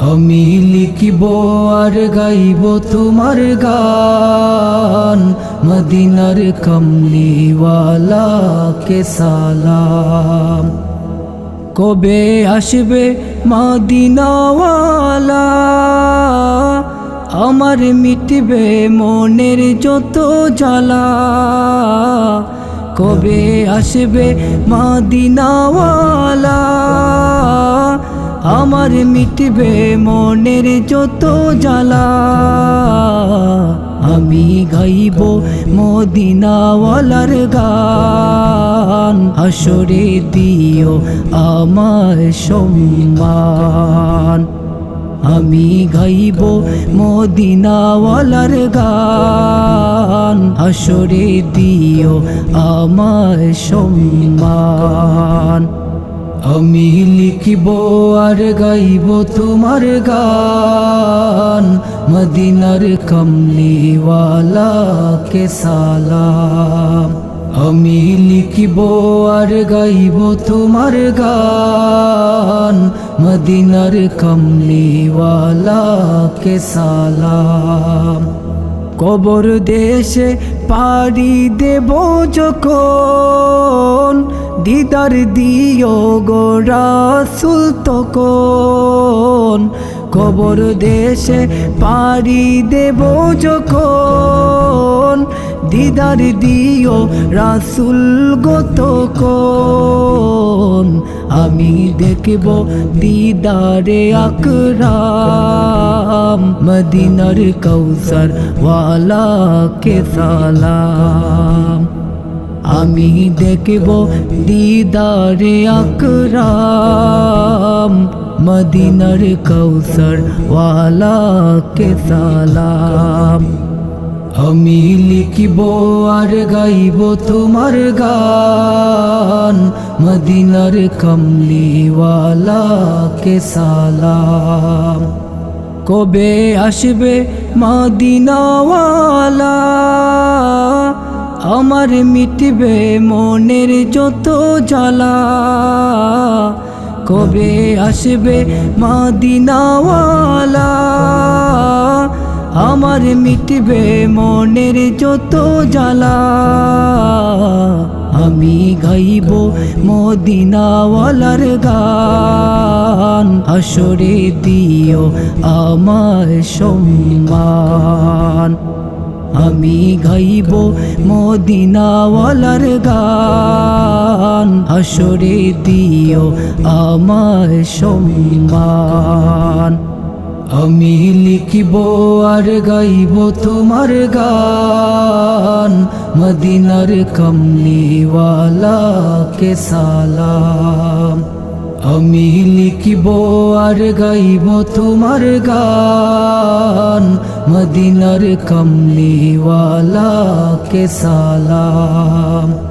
আমি লিখিব আর গাইব তোমার গান, মদিনার কমলিওয়ালা কে সালাম। কবে আসবে মদিনাওয়ালা? আমার মিটবে মনের যত জ্বালা। কবে আসবে মদিনাওয়ালা? আমার মিটবে মনের যত জ্বালা। আমি গাইব মদিনাওয়ালার গান। আসরে দিও আমার সম্মান। আমি গাইব মদিনাওয়ালার গান। আসরে দিও আমার সম্মান। আমি লিখিব আর গাইব তোমার গান। মদিনার কমলিওয়ালা কে সালাম। আমি লিখিব আর গাইব তোমার গান। মদিনার কমলিওয়ালা কে সালাম। কবর দেশে পাড়ি দেব যখন। দিদার দিও গো রাসুল তখন কবর দেশে পাড়ি দেব যখন। দিদার দিও রাসুল গতকন আমি দেখব দিদারে আকরাম মদিনার কৌসর ওয়ালা কে সালাম। আমি দেখব দিদারে আকরাম, মদিনার কৌসর ওয়ালা কে সালাম। আমি লিখিব আর গাইব তোমার গান, মদিনার কমলিওয়ালা কে সালাম। কবে আসবে মদিনাওয়ালা? আমার মিটবে মনের যত জ্বালা। কবে আসবে মদিনাওয়ালা? আমার মিটবে মনের যত জ্বালা। আমি গাইব মদিনাওয়ালার গান। আসরে দিও আমার সম্মান। আমি গাইব মদিনাওয়ালার গান। আসরে দিও আমার সম্মান। আমি লিখিব আর গাইব তোমার গান। মদিনার কমলিওয়ালা কে সালাম। আমি লিখিব আর গাইব তোমার গান। মদিনার কমলিওয়ালা কে সালাম।